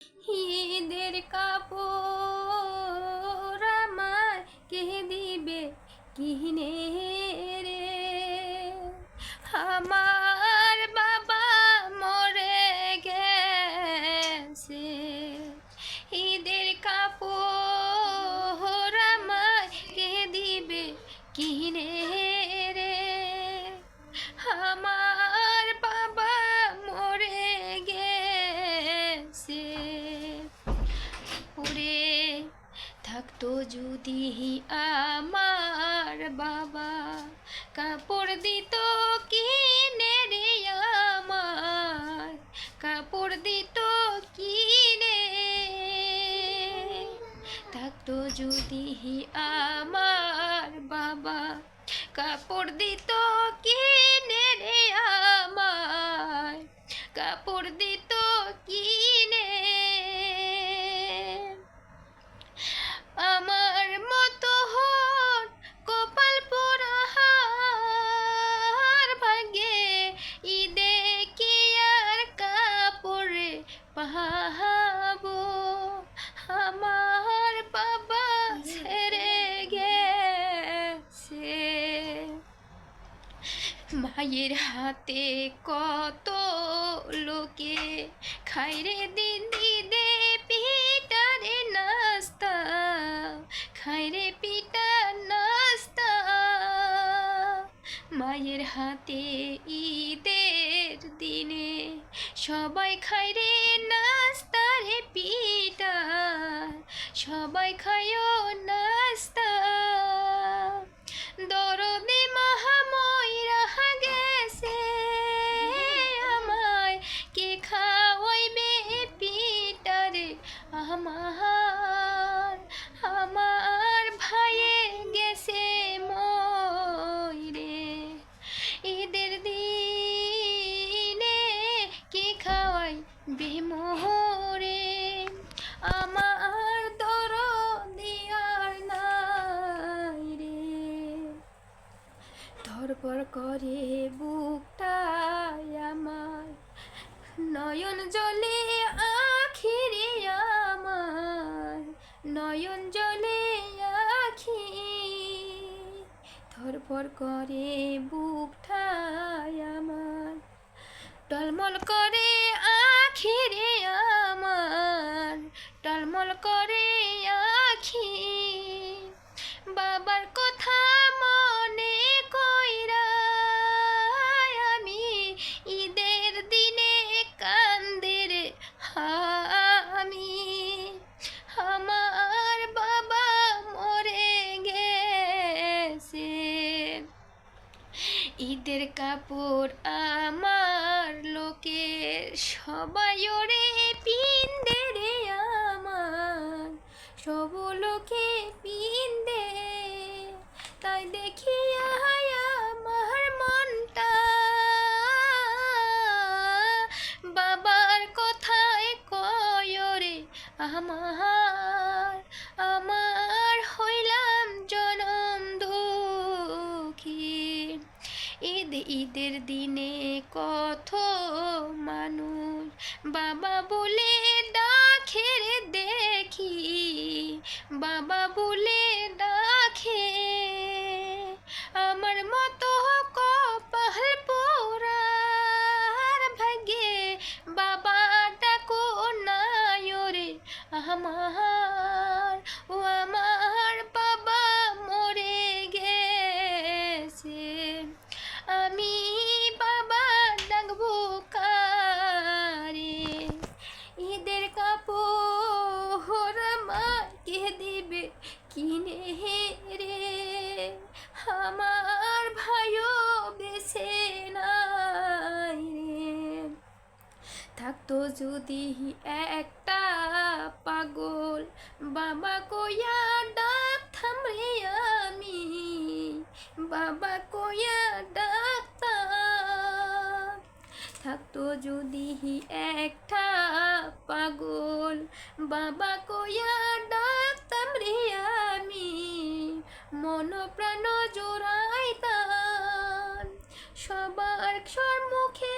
ঈদের কাপড় কে দিবে কিনে রে আমার বাবা মরে গেছে। ঈদের কাপড় আমায় কে দিবে কিনে থাকতো যদি আমার বাবা কাপড় দিত কিনে রে আমার, কাপড় দিত কিনে। থাকতো যদি আমার বাবা কাপড় দিত কিনে রে মায়ের হাতে কত লোকে খাইরে দিন দিদে পিটারে নাস্তা খাইরে পিটা নাস্তা। মায়ের হাতে ঈদের দিনে সবাই খাইরে নাস্তা রে পিটা সবাই খায়ও করে বুকটাই আমার। নয়ন জলে আখিরে আমার। নয়ন জলে আখি ধরপর করে বুকটাই আমার। টলমল করে আখিরে আমার। টলমল করে ঈদের কাপড় আমার লোকের সবাই ওরে পিন্দে রে আমার। সব লোকে পিন্দে, তাই দেখি আমার মনটা। বাবার কথায় কয়রে আমার আমার ঈদের দিনে কত মানুষ বাবা বলে ডাকে রে দেখি, বাবা বলে ডাকে। আমার মতো কপাল পোড়ার ভাগে বাবা ডাকো নাই রে আমার ও আমার। থাকতো যদি একটা পাগল বাবা কইয়া ডাকতাম রে আমি, বাবা কইয়া ডাকতাম। থাকতো যদি একটা পাগল বাবা কইয়া ডাকতাম রে আমি, মন প্রাণ জোড়াইতাম। সবার সম্মুখে বাবা